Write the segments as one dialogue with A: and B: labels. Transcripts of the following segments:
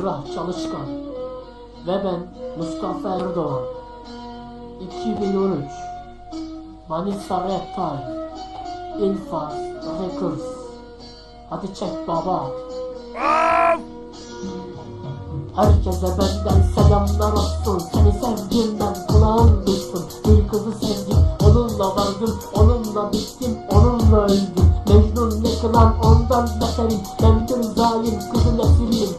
A: Emrah Çalışkan ve ben Mustafa Erdoğan. 2013 Manisa Rap Time İlfaz Records. Hadi çek baba. Herkese benden selamlar olsun. Seni sevdiğimden kulağın duysun Bir kızı sevdim onunla vardım. Onunla bittim onunla öldüm. Mecnun yıkılan ondan beterim. Ben bir zalim kızın esiriyim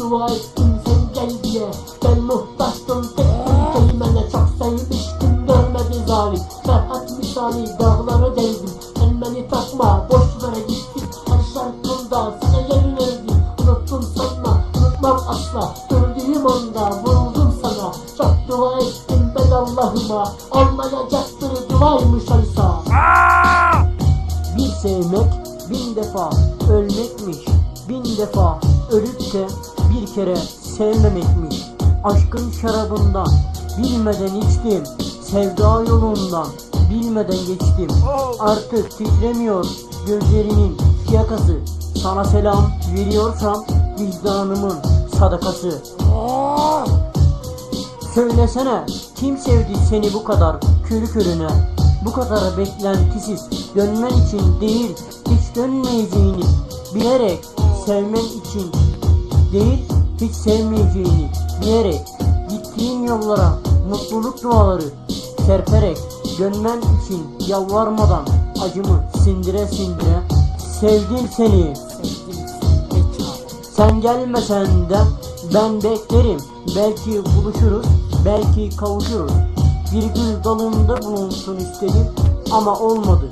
A: dua ettim sen gel diye. Ben muhtaçtım tek bir kelimene Çok sevmiştim. Görmedi zalim Ferhat misali dağları deldim Sen beni takma boş ver gitsin. Her şarkımda sana yer verdim. Unuttum sanma unutmam asla. Gördüğüm anda vuruldum sana. Çok dua ettim ben Allah'ıma. Olmayacaktır duaymış oysa.
B: Bir sevmek bin defa ölmekmiş. Bin defa ölüp de bir kere sevmemekmiş. Aşkın şarabından bilmeden içtim. Sevda yolundan bilmeden geçtim. Artık titremiyor gözlerinin yakası Sana selam veriyorsam vicdanımın sadakası. Söylesene kim sevdi seni bu kadar körü körüne Bu kadar beklentisiz dönmen için değil hiç dönmeyeceğini Bilerek sevmen için değil hiç sevmeyeceğini Bilerek gittiğin yollara mutluluk duaları Serperek dönmen için yalvarmadan acımı sindire sindire Sevdim seni sen gelmesen de ben beklerim. Belki buluşuruz, belki kavuşuruz. Bir gül dalında bulunsun istedim ama olmadı.